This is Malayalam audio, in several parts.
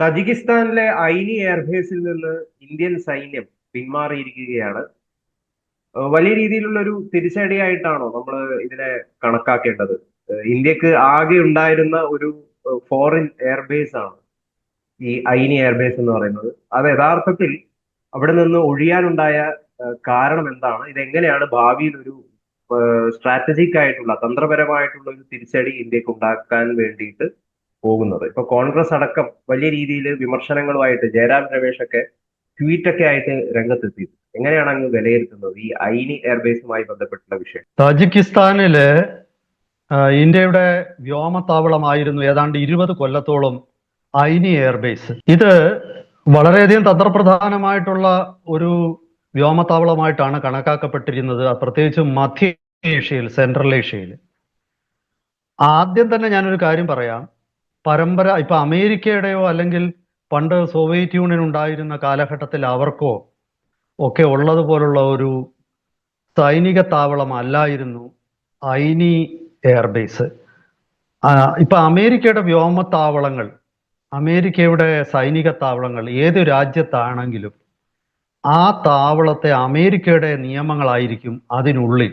തജിക്കിസ്ഥാനിലെ ഐനി എയർബേസിൽ നിന്ന് ഇന്ത്യൻ സൈന്യം പിന്മാറിയിരിക്കുകയാണ്. വലിയ രീതിയിലുള്ള ഒരു തിരിച്ചടിയായിട്ടാണോ നമ്മൾ ഇതിനെ കണക്കാക്കേണ്ടത്? ഇന്ത്യയ്ക്ക് ആകെ ഉണ്ടായിരുന്ന ഒരു ഫോറിൻ എയർബേസ് ആണ് ഈ ഐനി എയർബേസ് എന്ന് പറയുന്നത്. അത് യഥാർത്ഥത്തിൽ അവിടെ നിന്ന് ഒഴിയാനുണ്ടായ കാരണം എന്താണ്? ഇതെങ്ങനെയാണ് ഭാവിയിൽ ഒരു സ്ട്രാറ്റജിക് ആയിട്ടുള്ള തന്ത്രപരമായിട്ടുള്ള ഒരു തിരിച്ചടി ഇന്ത്യയ്ക്ക് ഉണ്ടാക്കാൻ വേണ്ടിയിട്ട് പോകുന്നത്. ഇപ്പൊ കോൺഗ്രസ് അടക്കം വലിയ രീതിയിൽ വിമർശനങ്ങളുമായിട്ട് ജയറാം രമേശ് ഒക്കെ ട്വീറ്റ് ഒക്കെ ആയിട്ട് രംഗത്തെത്തി എങ്ങനെയാണ് അങ്ങ് വിലയിരുത്തുന്നത് ഈ ഐനി എയർബേസുമായി ബന്ധപ്പെട്ടുള്ള വിഷയം? താജിക്കിസ്ഥാനിൽ ഇന്ത്യയുടെ വ്യോമത്താവളമായിരുന്നു ഏതാണ്ട് ഇരുപത് കൊല്ലത്തോളം ഐനി എയർബേസ്. ഇത് വളരെയധികം തന്ത്രപ്രധാനമായിട്ടുള്ള ഒരു വ്യോമത്താവളമായിട്ടാണ് കണക്കാക്കപ്പെട്ടിരുന്നത് പ്രത്യേകിച്ച് മധ്യ ഏഷ്യയിൽ സെൻട്രൽ ഏഷ്യയിൽ. ആദ്യം തന്നെ ഞാനൊരു കാര്യം പറയാം. പരമ്പര ഇപ്പൊ അമേരിക്കയുടെയോ അല്ലെങ്കിൽ പണ്ട് സോവിയറ്റ് യൂണിയൻ ഉണ്ടായിരുന്ന കാലഘട്ടത്തിൽ അവർക്കോ ഒക്കെ ഉള്ളതുപോലുള്ള ഒരു സൈനിക താവളം അല്ലായിരുന്നു ഐനി എയർബേസ് ഇപ്പൊ അമേരിക്കയുടെ വ്യോമത്താവളങ്ങൾ അമേരിക്കയുടെ സൈനിക താവളങ്ങൾ ഏത് രാജ്യത്താണെങ്കിലും ആ താവളത്തെ അമേരിക്കയുടെ നിയമങ്ങളായിരിക്കും അതിനുള്ളിൽ.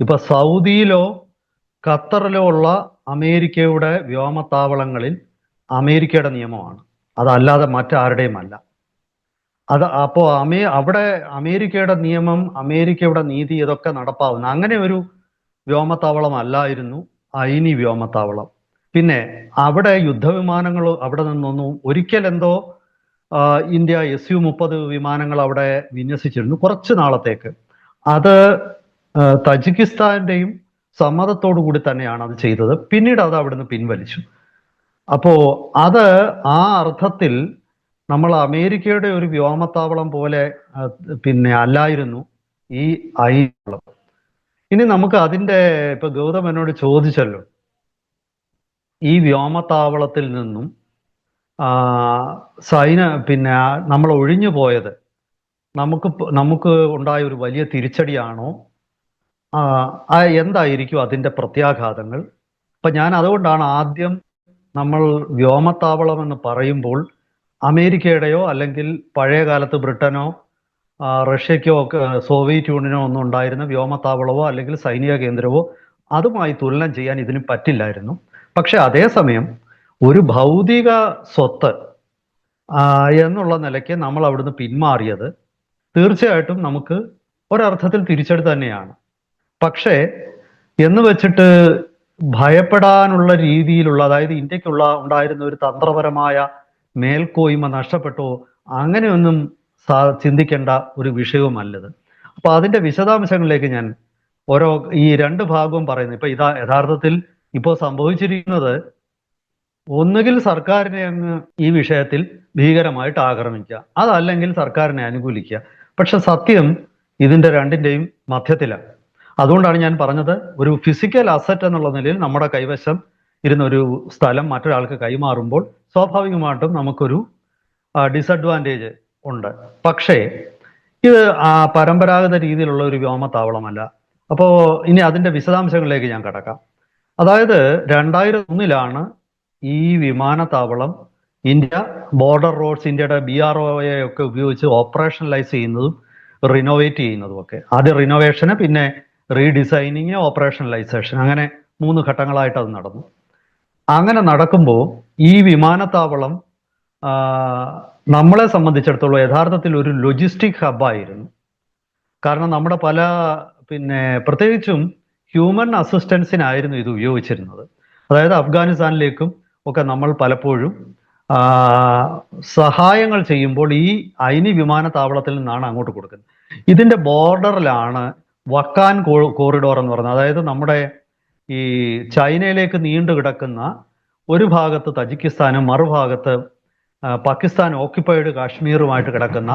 ഇപ്പൊ സൗദിയിലോ ഖത്തറിലോ ഉള്ള അമേരിക്കയുടെ വ്യോമത്താവളങ്ങളിൽ അമേരിക്കയുടെ നിയമമാണ്. അതല്ലാതെ മറ്റാരുടെയും അല്ല അത് അപ്പോ അമേ അവിടെ അമേരിക്കയുടെ നിയമം അമേരിക്കയുടെ നീതി ഇതൊക്കെ നടപ്പാവുന്ന അങ്ങനെ ഒരു വ്യോമത്താവളം അല്ലായിരുന്നു ഐനി വ്യോമത്താവളം. പിന്നെ അവിടെ യുദ്ധവിമാനങ്ങൾ അവിടെ നിന്നൊന്നും ഒരിക്കൽ എന്തോ ഇന്ത്യ എസ് യു മുപ്പത് വിമാനങ്ങൾ അവിടെ വിന്യസിച്ചിരുന്നു കുറച്ച് നാളത്തേക്ക്. അത് തജിക്കിസ്ഥാന്റെയും സമ്മതത്തോടു കൂടി തന്നെയാണ് അത് ചെയ്തത്. പിന്നീട് അത് അവിടുന്ന് പിൻവലിച്ചു. അപ്പോ അത് ആ അർത്ഥത്തിൽ നമ്മൾ അമേരിക്കയുടെ ഒരു വ്യോമത്താവളം പോലെ പിന്നെ അല്ലായിരുന്നു ഈ ഐ ഇനി നമുക്ക് അതിന്റെ ഇപ്പൊ ഗൗതം എന്നോട് ചോദിച്ചല്ലോ. ഈ വ്യോമത്താവളത്തിൽ നിന്നും സൈന പിന്നെ നമ്മൾ ഒഴിഞ്ഞു പോയത് നമുക്ക് നമുക്ക് ഉണ്ടായ ഒരു വലിയ തിരിച്ചടിയാണോ? എന്തായിരിക്കും അതിന്റെ പ്രത്യാഘാതങ്ങൾ? അപ്പം ഞാൻ അതുകൊണ്ടാണ് ആദ്യം നമ്മൾ വ്യോമത്താവളം എന്ന് പറയുമ്പോൾ അമേരിക്കയുടെയോ അല്ലെങ്കിൽ പഴയ കാലത്ത് ബ്രിട്ടനോ റഷ്യക്കോ ഒക്കെ സോവിയറ്റ് യൂണിയനോ ഒന്നും ഉണ്ടായിരുന്ന വ്യോമത്താവളമോ അല്ലെങ്കിൽ സൈനിക കേന്ദ്രമോ അതുമായി തുലനം ചെയ്യാൻ ഇതിന് പറ്റില്ലായിരുന്നു. പക്ഷെ അതേസമയം ഒരു ഭൗതിക സ്വത്ത് എന്നുള്ള നിലയ്ക്ക് നമ്മൾ അവിടുന്ന് പിന്മാറിയത് തീർച്ചയായിട്ടും നമുക്ക് ഒരർത്ഥത്തിൽ തിരിച്ചടി തന്നെയാണ്. പക്ഷേ എന്ന് വെച്ചിട്ട് ഭയപ്പെടാനുള്ള രീതിയിലുള്ള അതായത് ഇന്ത്യക്കുള്ള ഉണ്ടായിരുന്ന ഒരു തന്ത്രപരമായ മേൽക്കോയ്മ നഷ്ടപ്പെട്ടോ അങ്ങനെയൊന്നും ചിന്തിക്കേണ്ട ഒരു വിഷയവുമല്ലത് അപ്പൊ അതിന്റെ വിശദാംശങ്ങളിലേക്ക് ഞാൻ ഓരോ ഈ രണ്ട് ഭാഗവും പറയുന്നു. ഇപ്പൊ ഇതാ യഥാർത്ഥത്തിൽ ഇപ്പോൾ സംഭവിച്ചിരിക്കുന്നത് ഒന്നുകിൽ സർക്കാരിനെ അങ്ങ് ഈ വിഷയത്തിൽ ഭീകരമായിട്ട് ആക്രമിക്കുക അതല്ലെങ്കിൽ സർക്കാരിനെ അനുകൂലിക്കുക. പക്ഷെ സത്യം ഇതിന്റെ രണ്ടിന്റെയും മധ്യത്തിലാണ്. അതുകൊണ്ടാണ് ഞാൻ പറഞ്ഞത് ഒരു ഫിസിക്കൽ അസറ്റ് എന്നുള്ള നിലയിൽ നമ്മുടെ കൈവശം ഇരുന്ന ഒരു സ്ഥലം മറ്റൊരാൾക്ക് കൈമാറുമ്പോൾ സ്വാഭാവികമായിട്ടും നമുക്കൊരു ഡിസഡ്വാന്റേജ് ഉണ്ട്. പക്ഷേ ഇത് ആ പരമ്പരാഗത രീതിയിലുള്ള ഒരു വ്യോമത്താവളമല്ല. അപ്പോൾ ഇനി അതിന്റെ വിശദാംശങ്ങളിലേക്ക് ഞാൻ കടക്കാം. അതായത് രണ്ടായിരത്തി ഒന്നിലാണ് ഈ വിമാനത്താവളം ഇന്ത്യ ബോർഡർ റോഡ്സ് ഇന്ത്യയുടെ ബി ആർ ഒയെ ഒക്കെ ഉപയോഗിച്ച് ഓപ്പറേഷനലൈസ് ചെയ്യുന്നതും റിനോവേറ്റ് ചെയ്യുന്നതും ഒക്കെ ആദ്യം റിനോവേഷന് പിന്നെ റീഡിസൈനിങ് ഓപ്പറേഷണലൈസേഷൻ അങ്ങനെ മൂന്ന് ഘട്ടങ്ങളായിട്ട് അത് നടന്നു. അങ്ങനെ നടക്കുമ്പോൾ ഈ വിമാനത്താവളം നമ്മളെ സംബന്ധിച്ചിടത്തോളം യഥാർത്ഥത്തിൽ ഒരു ലൊജിസ്റ്റിക് ഹബ്ബായിരുന്നു കാരണം നമ്മുടെ പല പിന്നെ പ്രത്യേകിച്ചും ഹ്യൂമൻ അസിസ്റ്റൻസിനായിരുന്നു ഇത് ഉപയോഗിച്ചിരുന്നത്. അതായത് അഫ്ഗാനിസ്ഥാനിലേക്കും ഒക്കെ നമ്മൾ പലപ്പോഴും സഹായങ്ങൾ ചെയ്യുമ്പോൾ ഈ അയിനി വിമാനത്താവളത്തിൽ നിന്നാണ് അങ്ങോട്ട് കൊടുക്കുന്നത്. ഇതിന്റെ ബോർഡറിലാണ് വക്കാൻ കോറിഡോർ എന്ന് പറയുന്നത്. അതായത് നമ്മുടെ ഈ ചൈനയിലേക്ക് നീണ്ടു കിടക്കുന്ന ഒരു ഭാഗത്ത് തജിക്കിസ്ഥാനും മറുഭാഗത്ത് പാകിസ്ഥാൻ ഓക്യുപ്പൈഡ് കാശ്മീറുമായിട്ട് കിടക്കുന്ന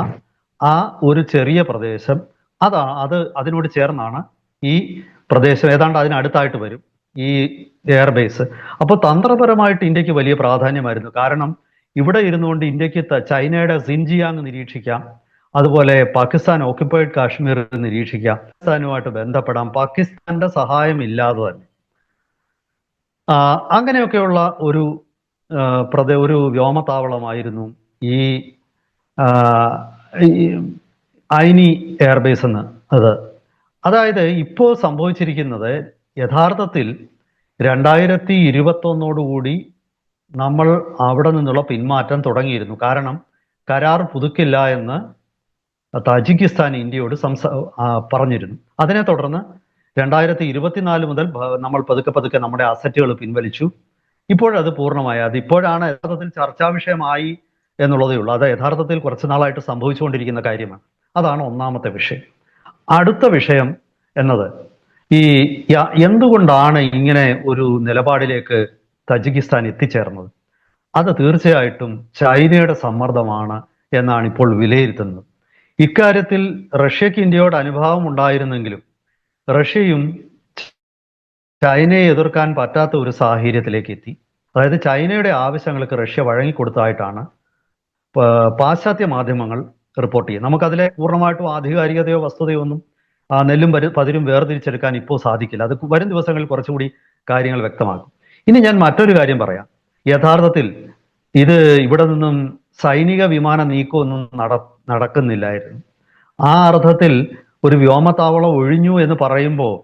ആ ഒരു ചെറിയ പ്രദേശം. അതാണ് അത് അതിനോട് ചേർന്നാണ് ഈ പ്രദേശം. ഏതാണ്ട് അതിനടുത്തായിട്ട് വരും ഈ എയർബേസ് അപ്പോൾ തന്ത്രപരമായിട്ട് ഇന്ത്യയ്ക്ക് വലിയ പ്രാധാന്യമായിരുന്നു. കാരണം ഇവിടെ ഇരുന്നുകൊണ്ട് ഇന്ത്യയ്ക്ക് ചൈനയുടെ സിൻജിയാങ് നിരീക്ഷിക്കാം. അതുപോലെ പാകിസ്ഥാൻ ഓക്യുപ്പൈഡ് കാശ്മീർ നിരീക്ഷിക്കാം. പാകിസ്ഥാനുമായിട്ട് ബന്ധപ്പെടാം. പാകിസ്ഥാന്റെ സഹായം ഇല്ലാതെ തന്നെ. അങ്ങനെയൊക്കെയുള്ള ഒരു പ്രദ ഒരു വ്യോമത്താവളമായിരുന്നു ഈ ഐനി എയർബേസ് എന്ന് അത്. അതായത് ഇപ്പോൾ സംഭവിച്ചിരിക്കുന്നത് യഥാർത്ഥത്തിൽ രണ്ടായിരത്തി ഇരുപത്തൊന്നോടുകൂടി നമ്മൾ അവിടെ നിന്നുള്ള പിന്മാറ്റം തുടങ്ങിയിരുന്നു. കാരണം കരാർ പുതുക്കില്ല എന്ന് താജിക്കിസ്ഥാൻ ഇന്ത്യയോട് സംസാ പറഞ്ഞിരുന്നു. അതിനെ തുടർന്ന് രണ്ടായിരത്തി ഇരുപത്തിനാല് മുതൽ നമ്മൾ പതുക്കെ പതുക്കെ നമ്മുടെ അസറ്റുകൾ പിൻവലിച്ചു. ഇപ്പോഴത് പൂർണമായി. അത് ഇപ്പോഴാണ് യഥാർത്ഥത്തിൽ ചർച്ചാ വിഷയമായി എന്നുള്ളതേ ഉള്ളൂ. അത് യഥാർത്ഥത്തിൽ കുറച്ച് നാളായിട്ട് സംഭവിച്ചുകൊണ്ടിരിക്കുന്ന കാര്യമാണ്. അതാണ് ഒന്നാമത്തെ വിഷയം. അടുത്ത വിഷയം എന്നത് ഈ എന്തുകൊണ്ടാണ് ഇങ്ങനെ ഒരു നിലപാടിലേക്ക് തജിക്കിസ്ഥാൻ എത്തിച്ചേർന്നത്? അത് തീർച്ചയായിട്ടും ചൈനയുടെ സമ്മർദ്ദമാണ് എന്നാണ് ഇപ്പോൾ വിലയിരുത്തുന്നത്. ഇക്കാര്യത്തിൽ റഷ്യക്ക് ഇന്ത്യയോട് അനുഭാവം ഉണ്ടായിരുന്നെങ്കിലും റഷ്യയും ചൈനയെ എതിർക്കാൻ പറ്റാത്ത ഒരു സാഹചര്യത്തിലേക്ക് എത്തി. അതായത് ചൈനയുടെ ആവശ്യങ്ങൾക്ക് റഷ്യ വഴങ്ങിക്കൊടുത്തതായിട്ടാണ് പാശ്ചാത്യ മാധ്യമങ്ങൾ റിപ്പോർട്ട് ചെയ്യുന്നത്. നമുക്കതിലെ പൂർണമായിട്ടും ആധികാരികതയോ വസ്തുതയോ ഒന്നും നെല്ലും പതിരും വേർതിരിച്ചെടുക്കാൻ ഇപ്പോൾ സാധിക്കില്ല. അത് വരും ദിവസങ്ങളിൽ കുറച്ചുകൂടി കാര്യങ്ങൾ വ്യക്തമാകും. ഇനി ഞാൻ മറ്റൊരു കാര്യം പറയാം. യഥാർത്ഥത്തിൽ ഇത് ഇവിടെ നിന്നും സൈനിക വിമാന നീക്കമൊന്നും നട നടക്കുന്നില്ലായിരുന്നു. ആ അർത്ഥത്തിൽ ഒരു വ്യോമത്താവളം ഒഴിഞ്ഞു എന്ന് പറയുമ്പോൾ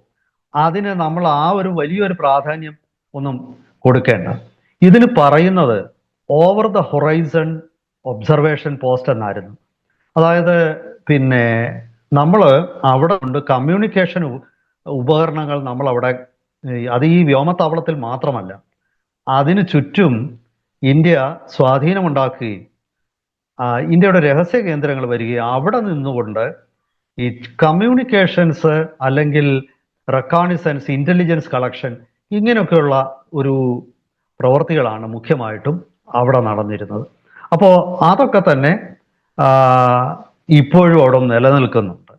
അതിന് നമ്മൾ ആ ഒരു വലിയൊരു പ്രാധാന്യം ഒന്നും കൊടുക്കേണ്ട. ഇതിന് പറയുന്നത് over the horizon observation post എന്നായിരുന്നു. അതായത് പിന്നെ നമ്മൾ അവിടെ ഉണ്ട് കമ്മ്യൂണിക്കേഷൻ ഉപകരണങ്ങൾ നമ്മൾ അവിടെ അത് ഈ വ്യോമത്താവളത്തിൽ മാത്രമല്ല അതിനു ചുറ്റും ഇന്ത്യ സ്വാധീനമുണ്ടാക്കുകയും ഇന്ത്യയുടെ രഹസ്യ കേന്ദ്രങ്ങൾ വരികയും അവിടെ നിന്നുകൊണ്ട് ഈ കമ്മ്യൂണിക്കേഷൻസ് അല്ലെങ്കിൽ റെക്കോണിസൻസ് ഇന്റലിജൻസ് കളക്ഷൻ ഇങ്ങനെയൊക്കെയുള്ള ഒരു പ്രവർത്തികളാണ് മുഖ്യമായിട്ടും അവിടെ നടന്നിരുന്നത്. അപ്പോൾ അതൊക്കെ തന്നെ ഇപ്പോഴും അവിടെ നിലനിൽക്കുന്നുണ്ട്.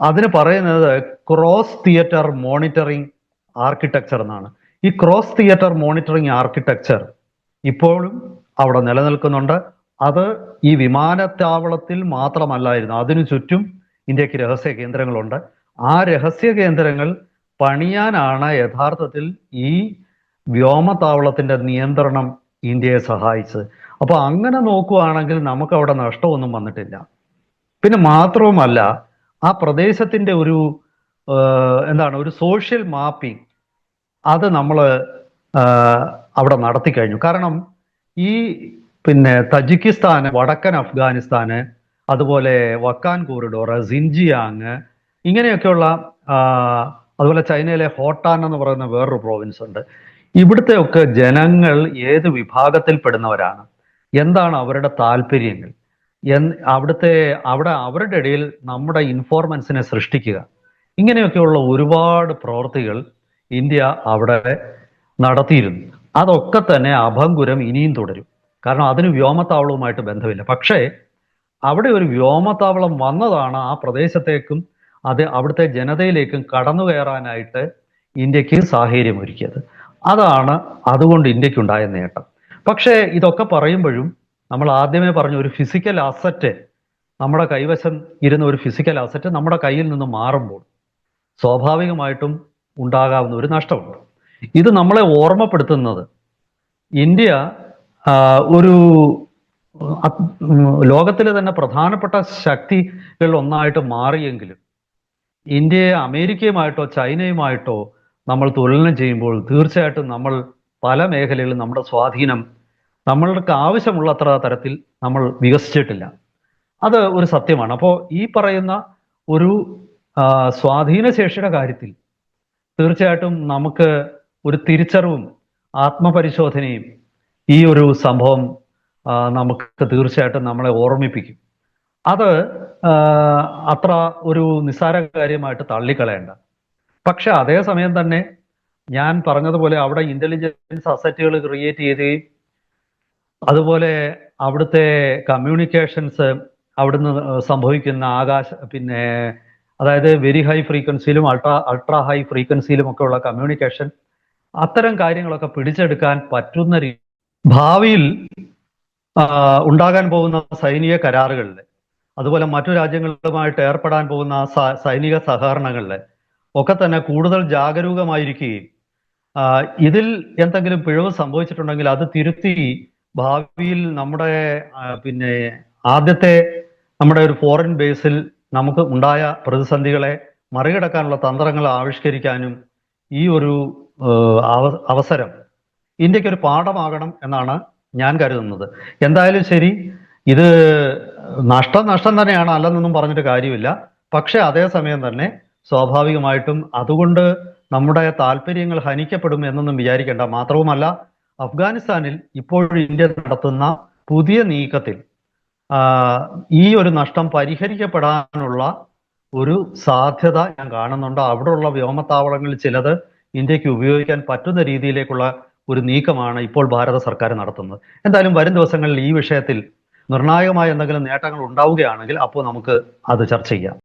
അതിന് പറയുന്നത് ക്രോസ് തിയേറ്റർ മോണിറ്ററിംഗ് ആർക്കിടെക്ചർ എന്നാണ്. ഈ ക്രോസ് തിയേറ്റർ മോണിറ്ററിംഗ് ആർക്കിടെക്ചർ ഇപ്പോഴും അവിടെ നിലനിൽക്കുന്നുണ്ട്. അത് ഈ വിമാനത്താവളത്തിൽ മാത്രമല്ലായിരുന്നു. അതിനു ചുറ്റും ഇന്ത്യയ്ക്ക് രഹസ്യ കേന്ദ്രങ്ങളുണ്ട്. ആ രഹസ്യ കേന്ദ്രങ്ങൾ പണിയാനാണ് യഥാർത്ഥത്തിൽ ഈ വ്യോമത്താവളത്തിന്റെ നിയന്ത്രണം ഇന്ത്യയെ സഹായിച്ചത്. അപ്പൊ അങ്ങനെ നോക്കുകയാണെങ്കിൽ നമുക്ക് അവിടെ നഷ്ടമൊന്നും വന്നിട്ടില്ല. പിന്നെ മാത്രവുമല്ല ആ പ്രദേശത്തിന്റെ ഒരു എന്താണ് ഒരു സോഷ്യൽ മാപ്പിംഗ് അത് നമ്മൾ അവിടെ നടത്തി കഴിഞ്ഞു കാരണം ഈ പിന്നെ തജിക്കിസ്ഥാന് വടക്കൻ അഫ്ഗാനിസ്ഥാന് അതുപോലെ വക്കാൻ കോറിഡോർ സിൻജിയാങ് ഇങ്ങനെയൊക്കെയുള്ള അതുപോലെ ചൈനയിലെ ഹോട്ടാൻ എന്ന് പറയുന്ന വേറൊരു പ്രോവിൻസ് ഉണ്ട്. ഇവിടുത്തെ ഒക്കെ ജനങ്ങൾ ഏത് വിഭാഗത്തിൽപ്പെടുന്നവരാണ്? എന്താണ് അവരുടെ താല്പര്യങ്ങൾ? എൻ അവിടുത്തെ അവിടെ അവരുടെ ഇടയിൽ നമ്മുടെ ഇൻഫോർമൻസിനെ സൃഷ്ടിക്കുക. ഇങ്ങനെയൊക്കെയുള്ള ഒരുപാട് പ്രവൃത്തികൾ ഇന്ത്യ അവിടെ നടത്തിയിരുന്നു. അതൊക്കെ തന്നെ അഭംഗുരം ഇനിയും തുടരും. കാരണം അതിന് വ്യോമത്താവളവുമായിട്ട് ബന്ധമില്ല. പക്ഷേ അവിടെ ഒരു വ്യോമത്താവളം വന്നതാണ് ആ പ്രദേശത്തേക്കും അത് അവിടുത്തെ ജനതയിലേക്കും കടന്നു കയറാനായിട്ട് ഇന്ത്യയ്ക്ക് സാഹചര്യം ഒരുക്കിയത് അതാണ് അതുകൊണ്ട് ഇന്ത്യക്കുണ്ടായ നേട്ടം. പക്ഷേ ഇതൊക്കെ പറയുമ്പോഴും നമ്മൾ ആദ്യമേ പറഞ്ഞ ഒരു ഫിസിക്കൽ അസറ്റ് നമ്മുടെ കൈവശം ഇരുന്ന ഒരു ഫിസിക്കൽ അസറ്റ് നമ്മുടെ കയ്യിൽ നിന്ന് മാറുമ്പോൾ സ്വാഭാവികമായിട്ടും ഉണ്ടാകാവുന്ന ഒരു നഷ്ടമുണ്ട്. ഇത് നമ്മളെ ഓർമ്മപ്പെടുത്തുന്നത് ഇന്ത്യ ഒരു ലോകത്തിലെ തന്നെ പ്രധാനപ്പെട്ട ശക്തികൾ ഒന്നായിട്ട് മാറിയെങ്കിലും ഇന്ത്യയെ അമേരിക്കയുമായിട്ടോ ചൈനയുമായിട്ടോ നമ്മൾ തുലനം ചെയ്യുമ്പോൾ തീർച്ചയായിട്ടും നമ്മൾ പല മേഖലകളിലും നമ്മുടെ സ്വാധീനം നമ്മൾക്ക് ആവശ്യമുള്ളത്ര തരത്തിൽ നമ്മൾ വികസിച്ചിട്ടില്ല. അത് ഒരു സത്യമാണ്. അപ്പോൾ ഈ പറയുന്ന ഒരു സ്വാധീനശേഷിയുടെ കാര്യത്തിൽ തീർച്ചയായിട്ടും നമുക്ക് ഒരു തിരിച്ചറിവും ആത്മപരിശോധനയും ഈ ഒരു സംഭവം നമുക്ക് തീർച്ചയായിട്ടും നമ്മളെ ഓർമ്മിപ്പിക്കും. അത് അത്ര ഒരു നിസ്സാര കാര്യമായിട്ട് തള്ളിക്കളയേണ്ട. പക്ഷെ അതേസമയം തന്നെ ഞാൻ പറഞ്ഞതുപോലെ അവിടെ ഇന്റലിജൻസ് അസറ്റുകൾ ക്രിയേറ്റ് ചെയ്യുകയും അതുപോലെ അവിടുത്തെ കമ്മ്യൂണിക്കേഷൻസ് അവിടുന്ന് സംഭവിക്കുന്ന ആകാശ പിന്നെ അതായത് വെരി ഹൈ ഫ്രീക്വൻസിയിലും അൾട്രാ അൾട്രാ ഹൈ ഫ്രീക്വൻസിയിലും ഒക്കെ ഉള്ള കമ്മ്യൂണിക്കേഷൻ അത്തരം കാര്യങ്ങളൊക്കെ പിടിച്ചെടുക്കാൻ പറ്റുന്ന ഭാവിയിൽ ഉണ്ടാകാൻ പോകുന്ന സൈനിക കരാറുകളിൽ അതുപോലെ മറ്റു രാജ്യങ്ങളുമായിട്ട് ഏർപ്പെടാൻ പോകുന്ന സൈനിക സഹകരണങ്ങളിൽ ഒക്കെ തന്നെ കൂടുതൽ ജാഗരൂകമായിരിക്കുകയും ഇതിൽ എന്തെങ്കിലും പിഴവ് സംഭവിച്ചിട്ടുണ്ടെങ്കിൽ അത് തിരുത്തി ഭാവിയിൽ നമ്മുടെ പിന്നെ ആദ്യത്തെ നമ്മുടെ ഒരു ഫോറിൻ ബേസിൽ നമുക്ക് ഉണ്ടായ പ്രതിസന്ധികളെ മറികടക്കാനുള്ള തന്ത്രങ്ങൾ ആവിഷ്കരിക്കാനും ഈ ഒരു അവസരം ഇന്ത്യയ്ക്ക് ഒരു പാഠമാകണം എന്നാണ് ഞാൻ കരുതുന്നത്. എന്തായാലും ശരി ഇത് നഷ്ടം നഷ്ടം തന്നെയാണ് അല്ലെന്നൊന്നും പറഞ്ഞിട്ട് കാര്യമില്ല. പക്ഷെ അതേസമയം തന്നെ സ്വാഭാവികമായിട്ടും അതുകൊണ്ട് നമ്മുടെ താല്പര്യങ്ങൾ ഹനിക്കപ്പെടും എന്നൊന്നും വിചാരിക്കേണ്ട മാത്രവുമല്ല അഫ്ഗാനിസ്ഥാനിൽ ഇപ്പോഴും ഇന്ത്യ നടത്തുന്ന പുതിയ നീക്കത്തിൽ ഈ ഒരു നഷ്ടം പരിഹരിക്കപ്പെടാനുള്ള ഒരു സാധ്യത ഞാൻ കാണുന്നുണ്ട്. അവിടെയുള്ള വ്യോമത്താവളങ്ങളിൽ ചിലത് ഇന്ത്യയ്ക്ക് ഉപയോഗിക്കാൻ പറ്റുന്ന രീതിയിലേക്കുള്ള ഒരു നീക്കമാണ് ഇപ്പോൾ ഭാരത സർക്കാർ നടത്തുന്നത്. എന്തായാലും വരും ദിവസങ്ങളിൽ ഈ വിഷയത്തിൽ നിർണായകമായ എന്തെങ്കിലും നേട്ടങ്ങൾ ഉണ്ടാവുകയാണെങ്കിൽ അപ്പോൾ നമുക്ക് അത് ചർച്ച ചെയ്യാം.